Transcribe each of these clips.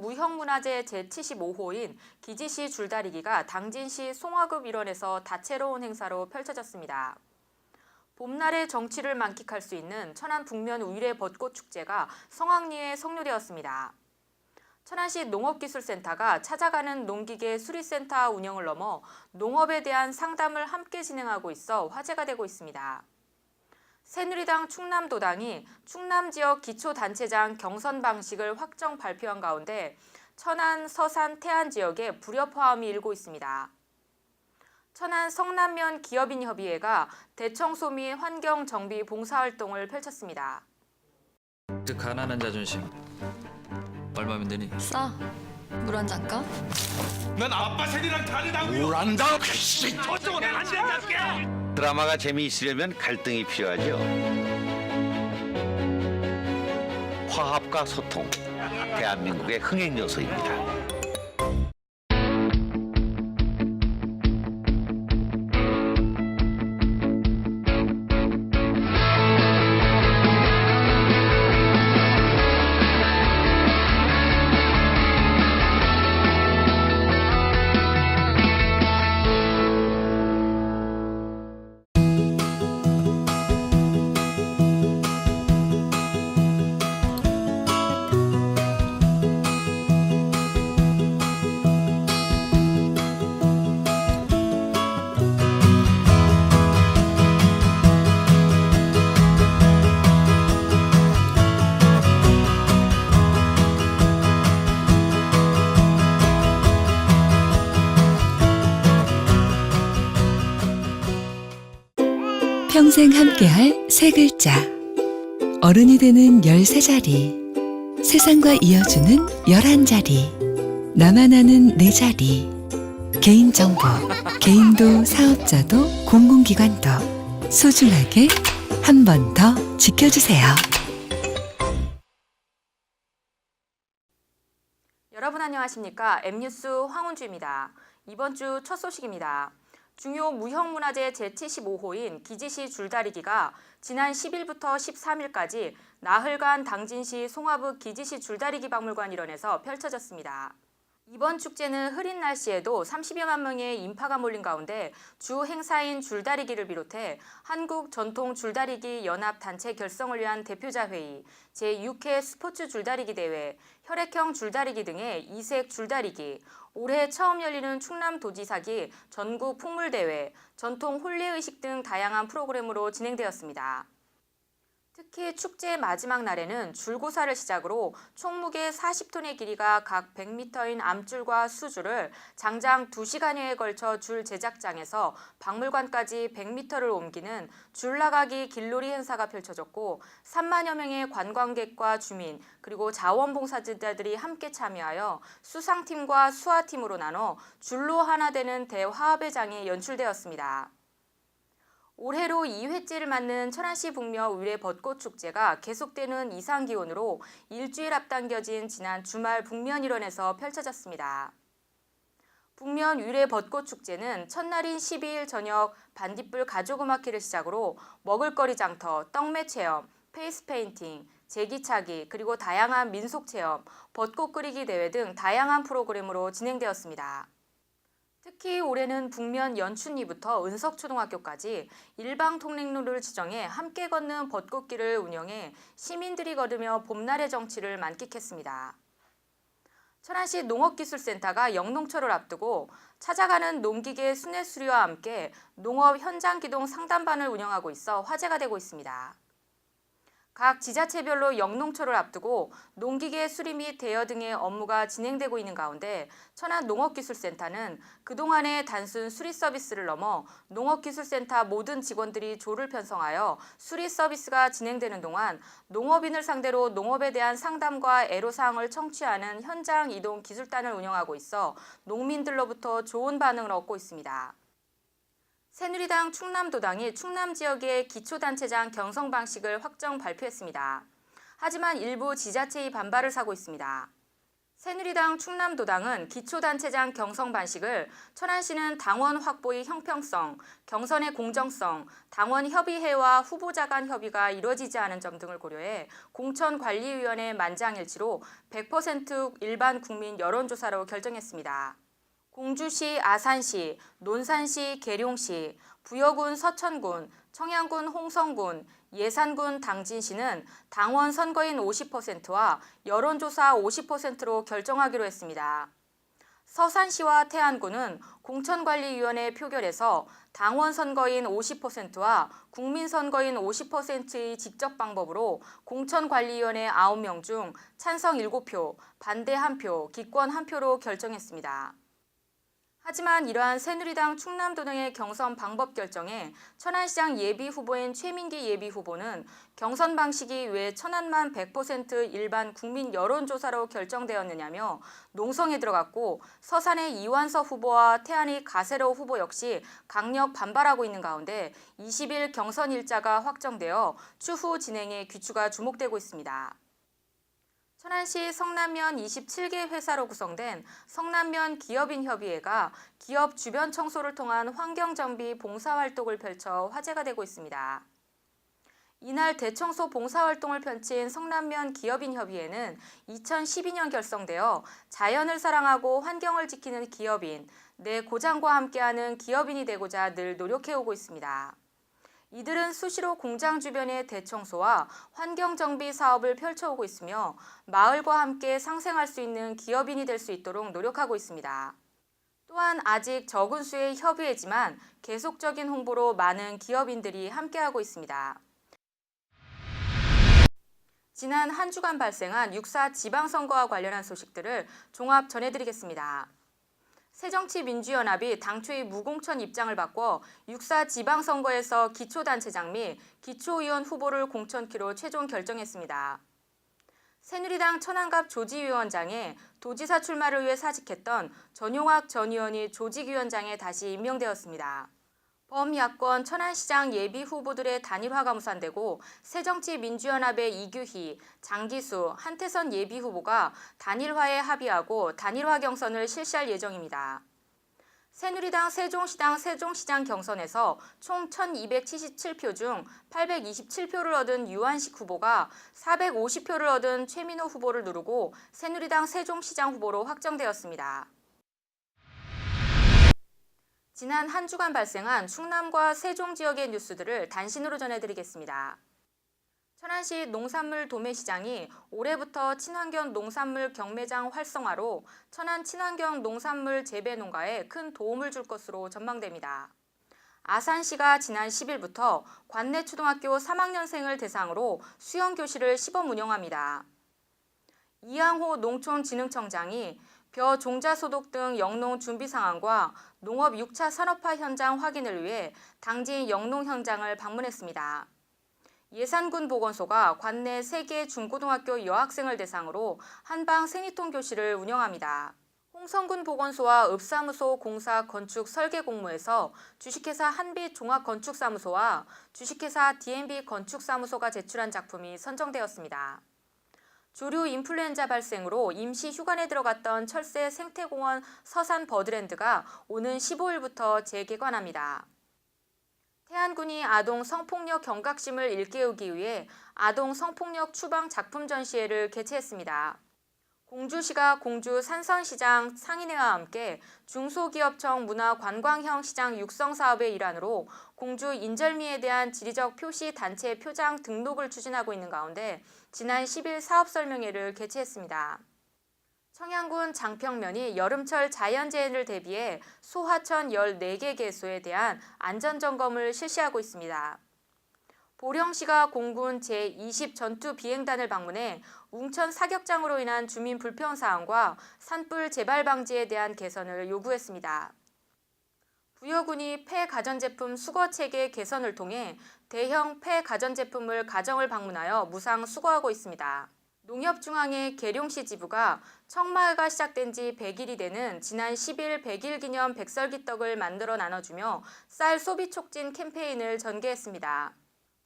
무형문화재 제75호인 기지시 줄다리기가 당진시 송화급 일원에서 다채로운 행사로 펼쳐졌습니다. 봄날의 정취를 만끽할 수 있는 천안 북면 우일의 벚꽃 축제가 성황리에 성료되었습니다. 천안시 농업기술센터가 찾아가는 농기계 수리센터 운영을 넘어 농업에 대한 상담을 함께 진행하고 있어 화제가 되고 있습니다. 새누리당 충남도당이 충남 지역 기초단체장 경선 방식을 확정 발표한 가운데 천안, 서산, 태안 지역에 불협화음이 일고 있습니다. 천안 성남면 기업인협의회가 대청소 및 환경 정비 봉사활동을 펼쳤습니다. 그 가난한 자존심 얼마면 되니? 싸. 물 한 잔 까? 난 아빠 생이랑 다르다고요. 우란다 씨. 저쪽은 안 된다니까. 드라마가 재미있으려면 갈등이 필요하죠. 화합과 소통, 대한민국의 흥행 요소입니다. 평생 함께할 세 글자. 어른이 되는 13자리. 세상과 이어주는 11자리. 나만 아는 4자리. 개인정보, 개인도 사업자도 공공기관도 소중하게 한 번 더 지켜주세요. 여러분 안녕하십니까? M뉴스 황운주입니다. 이번 주 첫 소식입니다. 중요 무형문화재 제75호인 기지시 줄다리기가 지난 10일부터 13일까지 나흘간 당진시 송화읍 기지시 줄다리기 박물관 일원에서 펼쳐졌습니다. 이번 축제는 흐린 날씨에도 30여만 명의 인파가 몰린 가운데 주 행사인 줄다리기를 비롯해 한국 전통 줄다리기 연합 단체 결성을 위한 대표자 회의, 제6회 스포츠 줄다리기 대회, 혈액형 줄다리기 등의 이색 줄다리기, 올해 처음 열리는 충남 도지사기 전국 풍물 대회, 전통 홀례 의식 등 다양한 프로그램으로 진행되었습니다. 특히 축제 마지막 날에는 줄고사를 시작으로 총무게 40톤의 길이가 각 100m인 암줄과 수줄을 장장 2시간여에 걸쳐 줄 제작장에서 박물관까지 100m를 옮기는 줄 나가기 길놀이 행사가 펼쳐졌고 3만여 명의 관광객과 주민 그리고 자원봉사자들이 함께 참여하여 수상팀과 수화팀으로 나눠 줄로 하나 되는 대화합의 장이 연출되었습니다. 올해로 2회째를 맞는 천안시 북며 의뢰 벚꽃 축제가 계속되는 이상 기온으로 일주일 앞당겨진 지난 주말 북면 일원에서 펼쳐졌습니다. 북면 의뢰 벚꽃 축제는 첫날인 12일 저녁 반딧불 가족음악회를 시작으로 먹을거리 장터, 떡매 체험, 페이스 페인팅, 제기차기, 그리고 다양한 민속 체험, 벚꽃 끓이기 대회 등 다양한 프로그램으로 진행되었습니다. 특히 올해는 북면 연춘리부터 은석초등학교까지 일방 통행로를 지정해 함께 걷는 벚꽃길을 운영해 시민들이 걸으며 봄날의 정취를 만끽했습니다. 천안시 농업기술센터가 영농철을 앞두고 찾아가는 농기계 순회 수리와 함께 농업 현장 기동 상담반을 운영하고 있어 화제가 되고 있습니다. 각 지자체별로 영농철을 앞두고 농기계 수리 및 대여 등의 업무가 진행되고 있는 가운데 천안 농업기술센터는 그동안의 단순 수리 서비스를 넘어 농업기술센터 모든 직원들이 조를 편성하여 수리 서비스가 진행되는 동안 농업인을 상대로 농업에 대한 상담과 애로사항을 청취하는 현장 이동 기술단을 운영하고 있어 농민들로부터 좋은 반응을 얻고 있습니다. 새누리당 충남도당이 충남 지역의 기초단체장 경성 방식을 확정 발표했습니다. 하지만 일부 지자체의 반발을 사고 있습니다. 새누리당 충남도당은 기초단체장 경선 반식을 천안시는 당원 확보의 형평성, 경선의 공정성, 당원 협의회와 후보자 간 협의가 이루어지지 않은 점 등을 고려해 공천관리위원회 만장일치로 100% 일반 국민 여론조사로 결정했습니다. 공주시, 아산시, 논산시, 계룡시, 부여군 서천군, 청양군 홍성군, 예산군 당진시는 당원 선거인 50%와 여론조사 50%로 결정하기로 했습니다. 서산시와 태안군은 공천관리위원회 표결에서 당원 선거인 50%와 국민 선거인 50%의 직접 방법으로 공천관리위원회 9명 중 찬성 7표, 반대 1표, 기권 1표로 결정했습니다. 하지만 이러한 새누리당 충남도 등의 경선 방법 결정에 천안시장 예비 후보인 최민기 예비 후보는 경선 방식이 왜 천안만 100% 일반 국민 여론조사로 결정되었느냐며 농성에 들어갔고 서산의 이완서 후보와 태안의 가세로 후보 역시 강력 반발하고 있는 가운데 20일 경선 일자가 확정되어 추후 진행에 귀추가 주목되고 있습니다. 천안시 성남면 27개 회사로 구성된 성남면 기업인협의회가 기업 주변 청소를 통한 환경정비 봉사활동을 펼쳐 화제가 되고 있습니다. 이날 대청소 봉사활동을 펼친 성남면 기업인협의회는 2012년 결성되어 자연을 사랑하고 환경을 지키는 기업인, 내 고장과 함께하는 기업인이 되고자 늘 노력해오고 있습니다. 이들은 수시로 공장 주변의 대청소와 환경 정비 사업을 펼쳐오고 있으며 마을과 함께 상생할 수 있는 기업인이 될 수 있도록 노력하고 있습니다. 또한 아직 적은 수의 협의회지만 계속적인 홍보로 많은 기업인들이 함께하고 있습니다. 지난 한 주간 발생한 6.4 지방선거와 관련한 소식들을 종합 전해드리겠습니다. 새정치민주연합이 당초의 무공천 입장을 바꿔 6.4 지방선거에서 기초단체장 및 기초의원 후보를 공천키로 최종 결정했습니다. 새누리당 천안갑 조직위원장에 도지사 출마를 위해 사직했던 전용학 전 의원이 조직위원장에 다시 임명되었습니다. 범야권 천안시장 예비 후보들의 단일화가 무산되고 새정치민주연합의 이규희, 장기수, 한태선 예비 후보가 단일화에 합의하고 단일화 경선을 실시할 예정입니다. 새누리당 세종시당 세종시장 경선에서 총 1277표 중 827표를 얻은 유한식 후보가 450표를 얻은 최민호 후보를 누르고 새누리당 세종시장 후보로 확정되었습니다. 지난 한 주간 발생한 충남과 세종 지역의 뉴스들을 단신으로 전해드리겠습니다. 천안시 농산물 도매시장이 올해부터 친환경 농산물 경매장 활성화로 천안 친환경 농산물 재배 농가에 큰 도움을 줄 것으로 전망됩니다. 아산시가 지난 10일부터 관내 초등학교 3학년생을 대상으로 수영 교실을 시범 운영합니다. 이양호 농촌진흥청장이 벼 종자 소독 등 영농 준비 상황과 농업 6차 산업화 현장 확인을 위해 당진 영농 현장을 방문했습니다. 예산군 보건소가 관내 3개 중고등학교 여학생을 대상으로 한방 생리통 교실을 운영합니다. 홍성군 보건소와 읍사무소 공사 건축 설계 공모에서 주식회사 한빛 종합건축사무소와 주식회사 D&B 건축사무소가 제출한 작품이 선정되었습니다. 조류 인플루엔자 발생으로 임시 휴관에 들어갔던 철새 생태공원 서산 버드랜드가 오는 15일부터 재개관합니다. 태안군이 아동 성폭력 경각심을 일깨우기 위해 아동 성폭력 추방 작품 전시회를 개최했습니다. 공주시가 공주 산선시장 상인회와 함께 중소기업청 문화관광형 시장 육성 사업의 일환으로 공주 인절미에 대한 지리적 표시 단체 표장 등록을 추진하고 있는 가운데 지난 10일 사업 설명회를 개최했습니다. 청양군 장평면이 여름철 자연재해를 대비해 소하천 14개 개소에 대한 안전점검을 실시하고 있습니다. 보령시가 공군 제20 전투 비행단을 방문해 웅천 사격장으로 인한 주민 불편 사항과 산불 재발 방지에 대한 개선을 요구했습니다. 부여군이 폐 가전제품 수거 체계 개선을 통해 대형 폐 가전제품을 가정을 방문하여 무상 수거하고 있습니다. 농협중앙회 계룡시 지부가 청마을가 시작된 지 100일이 되는 지난 10일 100일 기념 백설기떡을 만들어 나눠주며 쌀 소비 촉진 캠페인을 전개했습니다.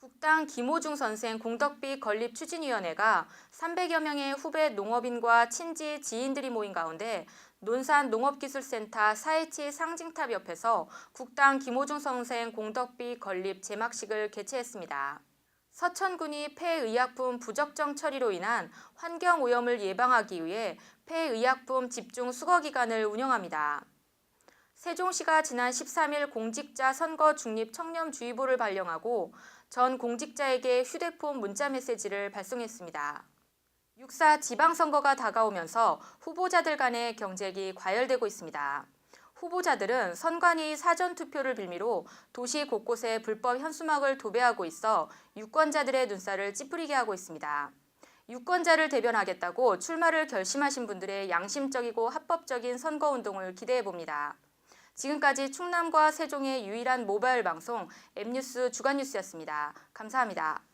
국당 김호중 선생 공덕비 건립 추진위원회가 300여 명의 후배 농업인과 친지 지인들이 모인 가운데 논산 농업기술센터 4H 상징탑 옆에서 국당 김호중 선생 공덕비 건립 제막식을 개최했습니다. 서천군이 폐의약품 부적정 처리로 인한 환경 오염을 예방하기 위해 폐의약품 집중 수거 기간을 운영합니다. 세종시가 지난 13일 공직자 선거 중립 청렴주의보를 발령하고 전 공직자에게 휴대폰 문자 메시지를 발송했습니다. 6사 지방선거가 다가오면서 후보자들 간의 경쟁이 과열되고 있습니다. 후보자들은 선관위 사전투표를 빌미로 도시 곳곳에 불법 현수막을 도배하고 있어 유권자들의 눈살을 찌푸리게 하고 있습니다. 유권자를 대변하겠다고 출마를 결심하신 분들의 양심적이고 합법적인 선거운동을 기대해 봅니다. 지금까지 충남과 세종의 유일한 모바일 방송 M뉴스 주간뉴스였습니다. 감사합니다.